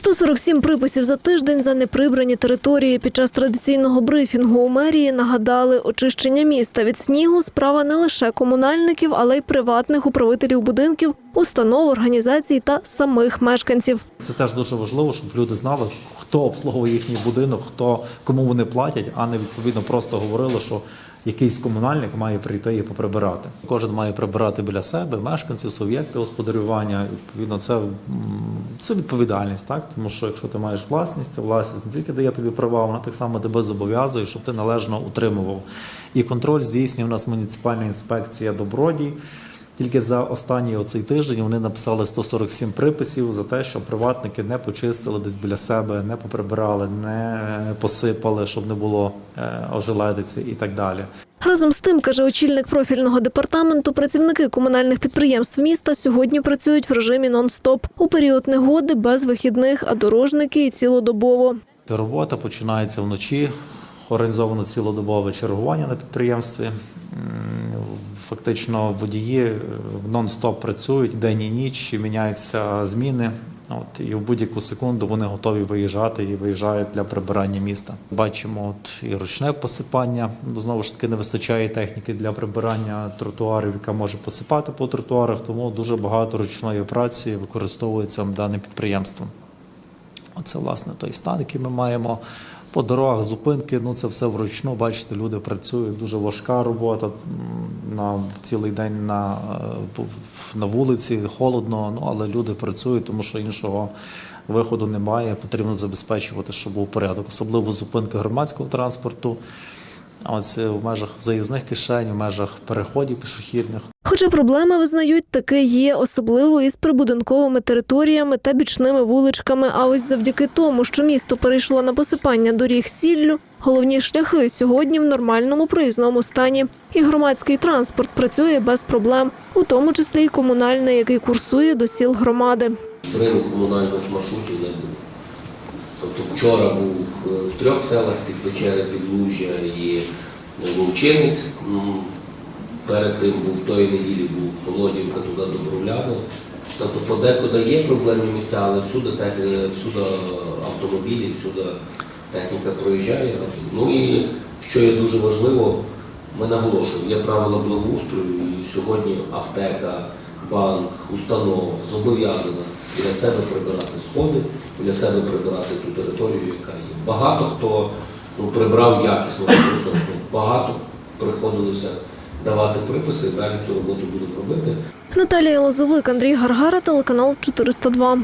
147 приписів за тиждень за неприбрані території. Під час традиційного брифінгу у мерії нагадали, очищення міста від снігу справа не лише комунальників, але й приватних управителів будинків, установ, організацій та самих мешканців. Це теж дуже важливо, щоб люди знали, хто обслуговує їхній будинок, хто кому вони платять, а не відповідно просто говорили, що якийсь комунальник має прийти і поприбирати. Кожен має прибирати біля себе, мешканців, суб'єкти господарювання. Відповідно, це, це відповідальність, так тому що якщо ти маєш власність, це власність не тільки дає тобі права, вона так само тебе зобов'язує, щоб ти належно утримував. І контроль здійснює у нас муніципальна інспекція добродій. Тільки за останній оцей тиждень вони написали 147 приписів за те, що приватники не почистили десь біля себе, не поприбирали, не посипали, щоб не було е, ожеледиці і так далі. Разом з тим, каже очільник профільного департаменту, працівники комунальних підприємств міста сьогодні працюють в режимі нон-стоп у період негоди без вихідних, а дорожники і цілодобово. Робота починається вночі. Організовано цілодобове чергування на підприємстві. Фактично водії е, нон-стоп працюють день і ніч, і міняються зміни. От і в будь-яку секунду вони готові виїжджати і виїжджають для прибирання міста. Бачимо, от і ручне посипання. Знову ж таки, не вистачає техніки для прибирання тротуарів, яка може посипати по тротуарах. Тому дуже багато ручної праці використовується даним підприємством. Оце власне той стан, який ми маємо. По дорогах, зупинки, ну це все вручну. Бачите, люди працюють. Дуже важка робота на цілий день на, е, на вулиці, холодно, ну але люди працюють, тому що іншого виходу немає. Потрібно забезпечувати, щоб був порядок, особливо зупинки громадського транспорту. Ось е, в межах заїзних кишень, в межах переходів пішохідних. Хоча проблеми визнають, таки є, особливо із прибудинковими територіями та бічними вуличками. А ось завдяки тому, що місто перейшло на посипання доріг сіллю, головні шляхи сьогодні в нормальному проїзному стані. І громадський транспорт працює без проблем, у тому числі й комунальний, який курсує до сіл громади. Ринок комунальних маршрутів не був. Тобто вчора був е, в трьох селах під Печери, Підлужжя і Вовчинець. Перед тим був тої неділі був Володівка туди Добровляно. Тобто подекуди є проблемні місця, але всюди, тех- е, всюди автомобілі, всюди техніка проїжджає. Ну і що є дуже важливо, ми наголошуємо, є правила благоустрою, і сьогодні аптека, банк, установа зобов'язана біля себе прибирати сходи, біля себе прибирати ту територію, яка є. Багато хто ну, прибрав якісно, багато приходилося давати приписи, далі цю роботу будуть робити. Наталія Лозовик, Андрій Гаргара, телеканал 402.